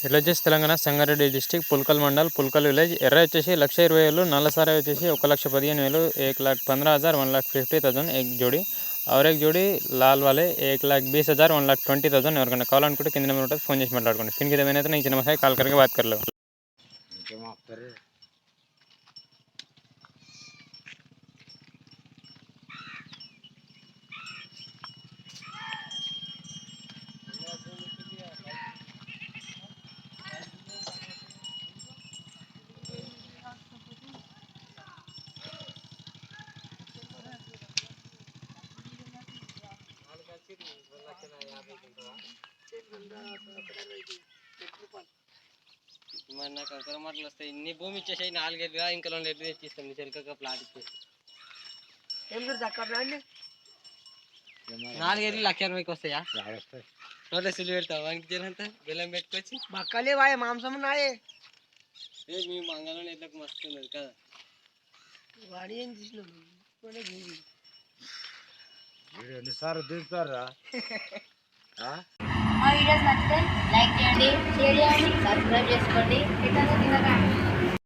ఇట్లా వచ్చేసి Telangana Sangareddy district Pulkal mandal Pulkal village ఎర్ర వచ్చేసి లక్ష ఇరవై వేలు నల్లసారా వచ్చేసి ఒక లక్ష పదిహేను వేలు एक लाख पंद्रह हज़ार वन लाख फिफ्टी थाउजेंड एक जोड़ी और एक जोड़ी లాల్ వాలే एक लाख बीस हज़ार वन लाख ట్వంటీ థౌసండ్ ఎవరికైనా కావాలనుకుంటే కింద నెంబర్ ఉంటుంది ఫోన్ చేసి మాట్లాడుకోండి फिर किसी मैंने तो नहीं चिन्ह కాల్ करके बात कर మరి నాకు అక్కడ మాటలు వస్తాయి. ఇన్ని భూమి ఇచ్చేసాయి నాలుగైదుగా ఇంకా రెండు ఎట్లు తెచ్చిస్తాం నీ చెరుక ప్లాట్ ఇచ్చేసి. ఏం సార్ చక్కగా అండి. నాలుగైదు లక్ష ఎనభైకి వస్తాయా? నోట్లో సిల్లు పెడతావు? వానికి జనంతా బెల్లం పెట్టుకొచ్చి? బక్కలే వాయ మాంసం నాయే ఏ మీ మంగళం ఎట్లకు మస్తు ఉన్నది కదా. వాడి ఏం గీవి. వీడు ఎన్నిసార్లు దిగుతారా మా వీడియోస్ నచ్చితే లైక్ చేయండి షేర్ చేయండి సబ్స్క్రైబ్ చేసుకోండి.